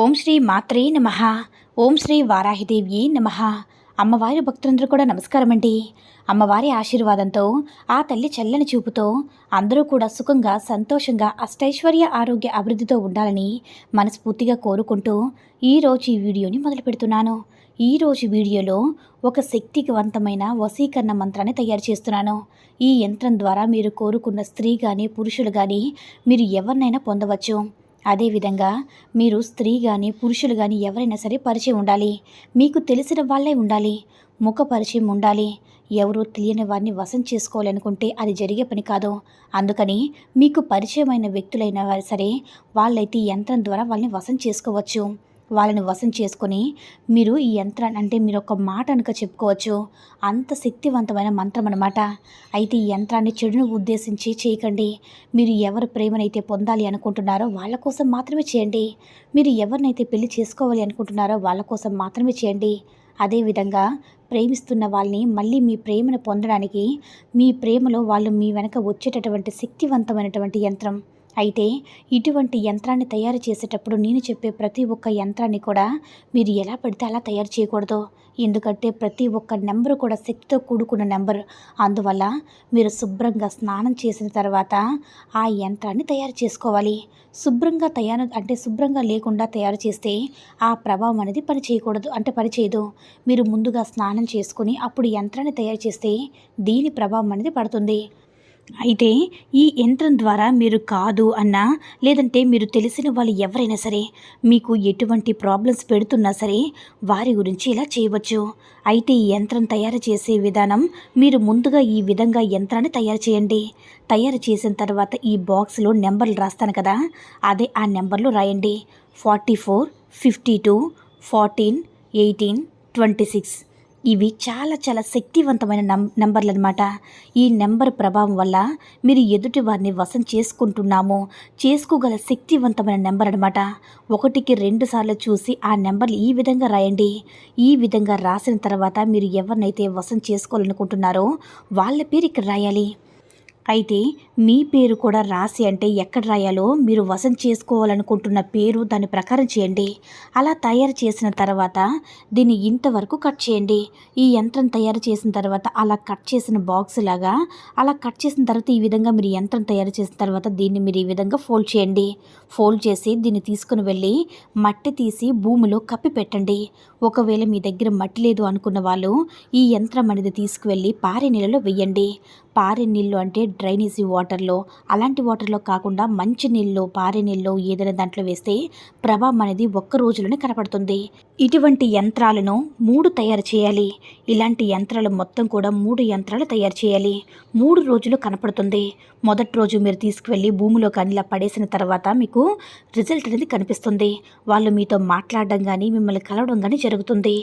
ఓం శ్రీ మాత్రే నమ. ఓం శ్రీ వారాహిదేవి నమ. అమ్మవారి భక్తులందరూ కూడా నమస్కారం అండి అమ్మవారి ఆశీర్వాదంతో ఆ తల్లి చల్లని చూపుతో అందరూ కూడా సుఖంగా సంతోషంగా అష్టైశ్వర్య ఆరోగ్య అభివృద్ధితో ఉండాలని మనస్ఫూర్తిగా కోరుకుంటూ ఈరోజు ఈ వీడియోని మొదలు పెడుతున్నాను. ఈరోజు వీడియోలో ఒక శక్తివంతమైన వశీకరణ మంత్రాన్ని తయారు చేస్తున్నాను. ఈ యంత్రం ద్వారా మీరు కోరుకున్న స్త్రీ కానీ పురుషులు కానీ మీరు ఎవరినైనా పొందవచ్చు. అదేవిధంగా మీరు స్త్రీ కానీ పురుషులు కానీ ఎవరైనా సరే పరిచయం ఉండాలి. మీకు తెలిసిన వాళ్ళే ఉండాలి. ముఖ పరిచయం ఉండాలి. ఎవరు తెలియని వారిని వశం చేసుకోవాలనుకుంటే అది జరిగే పని కాదు. అందుకని మీకు పరిచయమైన వ్యక్తులైన వారు సరే వాళ్ళైతే యంత్రం ద్వారా వాళ్ళని వశం చేసుకోవచ్చు. వాళ్ళని వశం చేసుకొని మీరు ఈ యంత్రాన్ని అంటే మీరు ఒక మాట అనుక చెప్పుకోవచ్చు. అంత శక్తివంతమైన మంత్రం అనమాట అయితే ఈ యంత్రాన్ని చెడును ఉద్దేశించి చేయకండి. మీరు ఎవరి ప్రేమనైతే పొందాలి అనుకుంటున్నారో వాళ్ళ కోసం మాత్రమే చేయండి. మీరు ఎవరినైతే పెళ్ళి చేసుకోవాలి అనుకుంటున్నారో వాళ్ళ కోసం మాత్రమే చేయండి. అదేవిధంగా ప్రేమిస్తున్న వాళ్ళని మళ్ళీ మీ ప్రేమను పొందడానికి మీ ప్రేమలో వాళ్ళు మీ వెనక వచ్చేటటువంటి శక్తివంతమైనటువంటి యంత్రం. అయితే ఇటువంటి యంత్రాన్ని తయారు చేసేటప్పుడు నేను చెప్పే ప్రతి ఒక్క యంత్రాన్ని కూడా మీరు ఎలా పడితే అలా తయారు చేయకూడదు. ఎందుకంటే ప్రతి ఒక్క నెంబరు కూడా శక్తితో కూడుకున్న నెంబర్. అందువల్ల మీరు శుభ్రంగా స్నానం చేసిన తర్వాత ఆ యంత్రాన్ని తయారు చేసుకోవాలి. శుభ్రంగా తయారు అంటే శుభ్రంగా లేకుండా తయారు చేస్తే ఆ ప్రభావం అనేది పని చేయకూడదు అంటే పని చేయదు మీరు ముందుగా స్నానం చేసుకుని అప్పుడు యంత్రాన్ని తయారు చేస్తే దీని ప్రభావం అనేది పడుతుంది. అయితే ఈ యంత్రం ద్వారా మీరు కాదు అన్నా లేదంటే మీరు తెలిసిన వాళ్ళు ఎవరైనా సరే మీకు ఎటువంటి ప్రాబ్లమ్స్ పెడుతున్నా సరే వారి గురించి ఇలా చేయవచ్చు. అయితే ఈ యంత్రం తయారు చేసే విధానం మీరు ముందుగా ఈ విధంగా యంత్రాన్ని తయారు చేయండి. తయారు చేసిన తర్వాత ఈ బాక్స్లో నెంబర్లు రాస్తాను కదా అదే ఆ నెంబర్లు రాయండి. Forty four fifty two fourteen eighteen twenty six. ఇవి చాలా చాలా శక్తివంతమైన నం నెంబర్లు అనమాట ఈ నెంబర్ ప్రభావం వల్ల మీరు ఎదుటి వారిని వశం చేసుకుంటున్నాము. చేసుకోగల శక్తివంతమైన నెంబర్ అనమాట ఒకటికి రెండు సార్లు చూసి ఆ నెంబర్లు ఈ విధంగా రాయండి. ఈ విధంగా రాసిన తర్వాత మీరు ఎవరినైతే వశం చేసుకోవాలనుకుంటున్నారో వాళ్ళ పేరు ఇక్కడ రాయాలి. అయితే మీ పేరు కూడా రాసి అంటే ఎక్కడ రాయాలో మీరు వశం చేసుకోవాలనుకుంటున్న పేరు దాని ప్రకారం చేయండి. అలా తయారు చేసిన తర్వాత దీన్ని ఇంతవరకు కట్ చేయండి. ఈ యంత్రం తయారు చేసిన తర్వాత అలా కట్ చేసిన బాక్స్ లాగా అలా కట్ చేసిన తర్వాత ఈ విధంగా మీరు యంత్రం తయారు చేసిన తర్వాత దీన్ని మీరు ఈ విధంగా ఫోల్డ్ చేయండి. ఫోల్డ్ చేసి దీన్ని తీసుకుని వెళ్ళి మట్టి తీసి భూమిలో కప్పి పెట్టండి. ఒకవేళ మీ దగ్గర మట్టి లేదు అనుకున్న వాళ్ళు ఈ యంత్రం అనేది తీసుకువెళ్ళి పారే నీళ్ళలో వెయ్యండి పారే నీళ్ళు అంటే డ్రైనేజీ వాటర్లో. అలాంటి వాటర్లో కాకుండా మంచి నీళ్ళు పారే నీళ్ళు ఏదైనా దాంట్లో వేస్తే ప్రభావం అనేది ఒక్క రోజులోనే కనపడుతుంది. ఇటువంటి యంత్రాలను మూడు తయారు చేయాలి. ఇలాంటి యంత్రాలు మొత్తం కూడా మూడు యంత్రాలు తయారు చేయాలి. మూడు రోజులు కనపడుతుంది. మొదటి రోజు మీరు తీసుకువెళ్ళి భూమిలో కానీ ఇలా పడేసిన తర్వాత మీకు రిజల్ట్ అనేది కనిపిస్తుంది. వాళ్ళు మీతో మాట్లాడడం కానీ మిమ్మల్ని కలవడం కానీ జరుగుతుంది.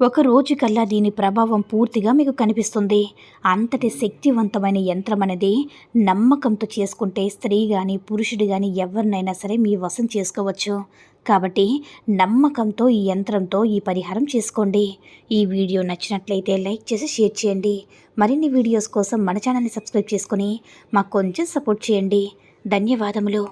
ఒక రోజు కల్లా దీని ప్రభావం పూర్తిగా మీకు కనిపిస్తుంది. అంతటి శక్తివంతమైన యంత్రం అనేది నమ్మకంతో చేసుకుంటే స్త్రీ కానీ పురుషుడు కానీ ఎవరినైనా సరే మీ వశం చేసుకోవచ్చు. కాబట్టి నమ్మకంతో ఈ యంత్రంతో ఈ పరిహారం చేసుకోండి. ఈ వీడియో నచ్చినట్లయితే లైక్ చేసి షేర్ చేయండి. మరిన్ని వీడియోస్ కోసం మన ఛానల్ని సబ్స్క్రైబ్ చేసుకొని మాకు కొంచెం సపోర్ట్ చేయండి. ధన్యవాదములు.